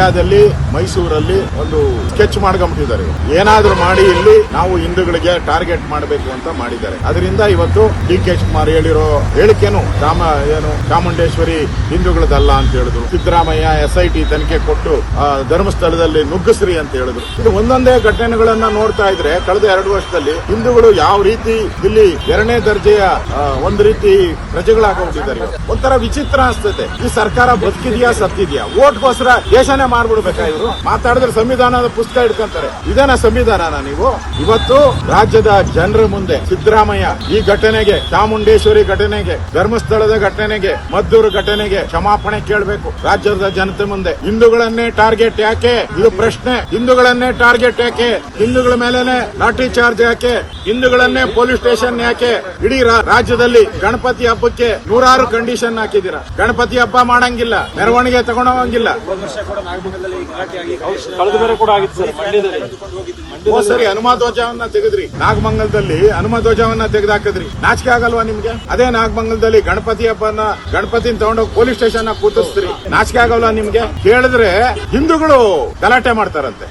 ಮಂಡ್ಯದಲ್ಲಿ ಮೈಸೂರಲ್ಲಿ ಒಂದು ಸ್ಕೆಚ್ ಮಾಡ್ಕೊಂಬಿಟ್ಟಿದ್ದಾರೆ. ಏನಾದ್ರೂ ಮಾಡಿ ಇಲ್ಲಿ ನಾವು ಹಿಂದೂಗಳಿಗೆ ಟಾರ್ಗೆಟ್ ಮಾಡಬೇಕು ಅಂತ ಮಾಡಿದ್ದಾರೆ. ಅದರಿಂದ ಇವತ್ತು ಡಿ ಕೆ ಶಿವಕುಮಾರ್ ಹೇಳಿರೋ ಹೇಳಿಕೆನು ರಾಮ, ಏನು, ಚಾಮುಂಡೇಶ್ವರಿ ಹಿಂದೂಗಳದಲ್ಲ ಅಂತ ಹೇಳಿದ್ರು. ಸಿದ್ದರಾಮಯ್ಯ ಎಸ್ ಐ ಟಿ ತನಿಖೆ ಕೊಟ್ಟು ಧರ್ಮಸ್ಥಳದಲ್ಲಿ ನುಗ್ಗಸ್ರಿ ಅಂತ ಹೇಳಿದ್ರು. ಇದು ಒಂದೊಂದೇ ಘಟನೆಗಳನ್ನ ನೋಡ್ತಾ ಇದ್ರೆ ಕಳೆದ ಎರಡು ವರ್ಷದಲ್ಲಿ ಹಿಂದೂಗಳು ಯಾವ ರೀತಿ ಇಲ್ಲಿ ಎರಡನೇ ದರ್ಜೆಯ ಒಂದ್ ರೀತಿ ಪ್ರಜೆಗಳಾಗೋಗ್ಬಿಟ್ಟಿದ್ದಾರೆ ಒಂಥರ ವಿಚಿತ್ರ ಅನ್ಸ್ತದೆ. ಈ ಸರ್ಕಾರ ಬದುಕಿದ್ಯಾ, ಸತ್ತಿದ್ಯಾ? ಓಟ್ಗೋಸ್ಕರ ದೇಶನೇ ಮಾರ್ಬಿಡ್ಬೇಕಾ ಇವರು? ಮಾತಾಡಿದ್ರೆ ಸಂವಿಧಾನದ ಪುಸ್ತಕ ಇಟ್ಕೊಂತಾರೆ ಇದನ್ನ ಸಂವಿಧಾನನ ನೀವು? ಇವತ್ತು ರಾಜ್ಯದ ಜನರ ಮುಂದೆ ಸಿದ್ದರಾಮಯ್ಯ ಈ ಘಟನೆಗೆ, ಚಾಮುಂಡೇಶ್ವರಿ ಘಟನೆಗೆ, ಧರ್ಮಸ್ಥಳದ ಘಟನೆಗೆ, ಮದ್ದೂರು ಘಟನೆಗೆ ಕ್ಷಮಾಪಣೆ ಕೇಳಬೇಕು. ರಾಜ್ಯದ ಜನತೆ ಮುಂದೆ. ಹಿಂದೂಗಳನ್ನೇ ಟಾರ್ಗೆಟ್ ಯಾಕೆ? ಇದು ಪ್ರಶ್ನೆ. ಹಿಂದೂಗಳನ್ನೇ ಟಾರ್ಗೆಟ್ ಯಾಕೆ? ಹಿಂದೂಗಳ ಮೇಲೆನೆ ಲಾಠಿ ಚಾರ್ಜ್ ಯಾಕೆ? ಹಿಂದೂಗಳನ್ನೇ ಪೊಲೀಸ್ ಸ್ಟೇಷನ್ ಯಾಕೆ? ಇಡೀ ರಾಜ್ಯದಲ್ಲಿ ಗಣಪತಿ ಹಬ್ಬಕ್ಕೆ ನೂರಾರು ಕಂಡೀಷನ್ ಹಾಕಿದೀರಾ ಗಣಪತಿ ಹಬ್ಬ ಮಾಡಂಗಿಲ್ಲ. ಮೆರವಣಿಗೆ ತಗೊಂಡೋಗಂಗಿಲ್ಲ. ಕಳೆದ ಬೇರೆ ಕೂಡ ಆಗಿತ್ತು ಸರ್ ಮಂಡ್ಯದಲ್ಲಿ. ಹೋದ್ ಸರಿ ಹನುಮ ಧ್ವಜವನ್ನ ತೆಗೆದ್ರಿ. ನಾಗಮಂಗಲದಲ್ಲಿ ಹನುಮ ಧ್ವಜವನ್ನ ತೆಗೆದಾಕಿದ್ರಿ. ನಾಚಿಕೆ ಆಗಲ್ವಾ ನಿಮ್ಗೆ? ಅದೇ ನಾಗಮಂಗಲದಲ್ಲಿ ಗಣಪತಿ ಹಬ್ಬನ ಗಣಪತಿನ ತಗೊಂಡೋಗಿ ಪೊಲೀಸ್ ಸ್ಟೇಷನ್ ಕೂತಿಸ್ತೀರಿ. ನಾಚಿಕೆ ಆಗಲ್ವಾ ನಿಮ್ಗೆ? ಕೇಳಿದ್ರೆ ಹಿಂದೂಗಳು ಗಲಾಟೆ ಮಾಡ್ತಾರಂತೆ.